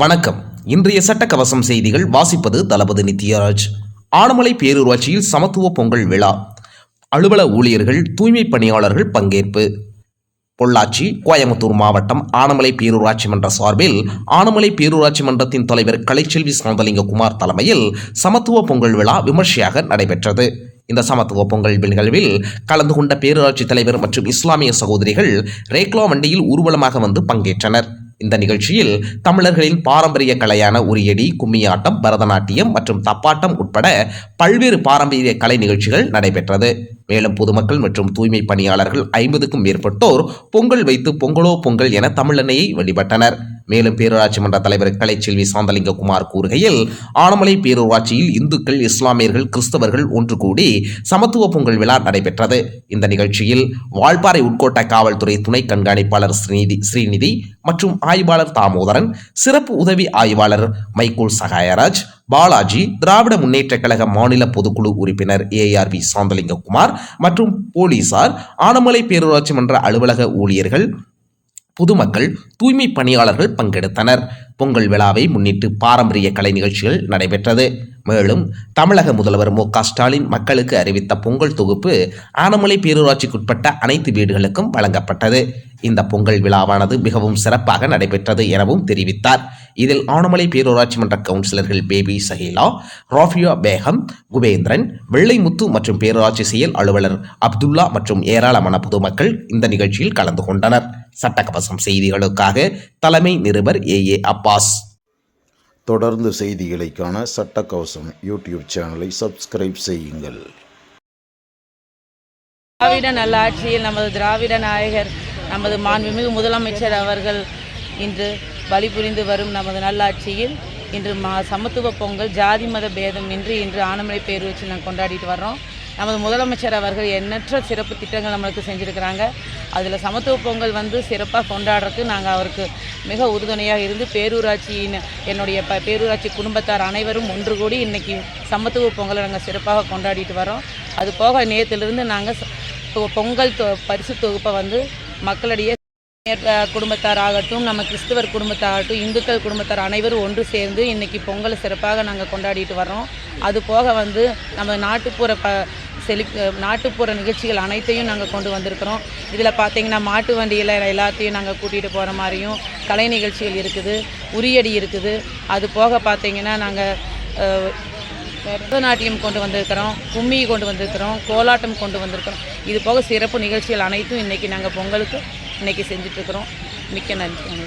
வணக்கம். இன்றைய சட்டக்கவசம் செய்திகள் வாசிப்பது தளபதி நித்யராஜ். ஆனமலை பேரூராட்சியில் சமத்துவ பொங்கல் விழா. அலுவல ஊழியர்கள் தூய்மை பணியாளர்கள் பங்கேற்பு. பொள்ளாச்சி கோயம்புத்தூர் மாவட்டம் ஆனமலை பேரூராட்சி மன்ற சார்பில் ஆனமலை பேரூராட்சி மன்றத்தின் தலைவர் கலைச்செல்வி சாந்தலிங்க குமார் தலைமையில் சமத்துவ பொங்கல் விழா விமர்சையாக நடைபெற்றது. இந்த சமத்துவ பொங்கல் நிகழ்வில் கலந்து கொண்ட பேரூராட்சி தலைவர் மற்றும் இஸ்லாமிய சகோதரிகள் ரேக்லா வண்டியில் ஊர்வலமாக வந்து பங்கேற்றனர். இந்த நிகழ்ச்சியில் தமிழர்களின் பாரம்பரிய கலையான உரியடி கும்மியாட்டம் பரதநாட்டியம் மற்றும் தப்பாட்டம் உட்பட பல்வேறு பாரம்பரிய கலை நிகழ்ச்சிகள் நடைபெற்றது. மேலும் பொதுமக்கள் மற்றும் தூய்மை பணியாளர்கள் ஐம்பதுக்கும் மேற்பட்டோர் பொங்கல் வைத்து பொங்கலோ பொங்கல் என தமிழனையை வழிபட்டனர். மேலும் பேரூராட்சி மன்ற தலைவர் கலைச்செல்வி சாந்தலிங்ககுமார் கூறுகையில் ஆனமலை பேரூராட்சியில் இந்துக்கள் இஸ்லாமியர்கள் கிறிஸ்தவர்கள் ஒன்று கூடி சமத்துவ பொங்கல் விழா நடைபெற்றது. இந்த நிகழ்ச்சியில் வால்பாறை உட்கோட்ட காவல்துறை துணை கண்காணிப்பாளர் ஸ்ரீநிதி ஸ்ரீநிதி மற்றும் ஆய்வாளர் தாமோதரன் சிறப்பு உதவி ஆய்வாளர் மைக்கோல் சகாயராஜ் பாலாஜி திராவிட முன்னேற்ற கழக மாநில பொதுக்குழு உறுப்பினர் ஏஆர்பி சாந்தலிங்ககுமார் மற்றும் போலீசார் ஆனமலை பேரூராட்சி மன்ற அலுவலக ஊழியர்கள் பொதுமக்கள் தூய்மை பணியாளர்கள் பங்கெடுத்தனர். பொங்கல் விழாவை முன்னிட்டு பாரம்பரிய கலை நிகழ்ச்சிகள் நடைபெற்றது. மேலும் தமிழக முதல்வர் மு க ஸ்டாலின் மக்களுக்கு அறிவித்த பொங்கல் தொகுப்பு ஆனமலை பேரூராட்சிக்குட்பட்ட அனைத்து வீடுகளுக்கும் வழங்கப்பட்டது. இந்த பொங்கல் விழாவானது மிகவும் சிறப்பாக நடைபெற்றது எனவும் தெரிவித்தார். இதில் ஆனமலை பேரூராட்சி மன்ற கவுன்சிலர்கள் பேபி சஹீலா ராஃபியா பேகம் குபேந்திரன் வெள்ளைமுத்து மற்றும் பேரூராட்சி செயல் அலுவலர் அப்துல்லா மற்றும் ஏராளமான பொதுமக்கள் இந்த நிகழ்ச்சியில் கலந்து கொண்டனர். சட்டக்கவசம் செய்திகளுக்காக தலைமை நிருபர் ஏ ஏ அப்பாஸ். தொடர்ந்து செய்திகளைக்கான சட்டக்கவசம் யூடியூப் சேனலை சப்ஸ்கிரைப் செய்யுங்கள். திராவிட நல்லாட்சியில் நமது திராவிட நாயகர் நமது மாண்புமிகு முதலமைச்சர் அவர்கள் இன்று வழிபுரிந்து வரும் நமது நல்லாட்சியில் இன்று மா சமத்துவ பொங்கல் ஜாதி மத பேதம் இன்றி இன்று ஆனமலை பேரூராட்சி நாங்கள் கொண்டாடிட்டு வர்றோம். நமது முதலமைச்சர் அவர்கள் எண்ணற்ற சிறப்பு திட்டங்கள் நம்மளுக்கு செஞ்சுருக்கிறாங்க. அதில் சமத்துவ பொங்கல் வந்து சிறப்பாக கொண்டாடுறதுக்கு நாங்கள் அவருக்கு மிக உறுதுணையாக இருந்து பேரூராட்சியின் என்னுடைய ப பேரூராட்சி குடும்பத்தார் அனைவரும் ஒன்று கூடி இன்றைக்கி சமத்துவ பொங்கலை நாங்கள் சிறப்பாக கொண்டாடிட்டு வரோம். அது போக நேரத்திலிருந்து நாங்கள் பொங்கல் தொ பரிசு தொகுப்பை வந்து மக்களிடையே குடும்பத்தார் ஆகட்டும் நம்ம கிறிஸ்துவர் குடும்பத்தாகட்டும் இந்துக்கள் குடும்பத்தார் அனைவரும் ஒன்று சேர்ந்து இன்றைக்கி பொங்கலை சிறப்பாக நாங்கள் கொண்டாடிட்டு வரோம். அது போக வந்து நம்ம நாட்டுப்புற ப செலி நாட்டுப்புற நிகழ்ச்சிகள் அனைத்தையும் நாங்கள் கொண்டு வந்திருக்கிறோம். இதில் பார்த்தீங்கன்னா மாட்டு வண்டியில் எல்லாத்தையும் நாங்கள் கூட்டிகிட்டு போகிற மாதிரியும் கலை நிகழ்ச்சிகள் இருக்குது உரியடி இருக்குது. அது போக பார்த்தீங்கன்னா நாங்கள் பரதநாட்டியம் கொண்டு வந்திருக்கிறோம் கும்மி கொண்டு வந்திருக்கிறோம் கோலாட்டம் கொண்டு வந்திருக்கிறோம். இது போக சிறப்பு நிகழ்ச்சிகள் அனைத்தும் இன்றைக்கி நாங்கள் பொங்கலுக்கு இன்றைக்கி செஞ்சிட்ருக்கிறோம் மிக்க நன்றி.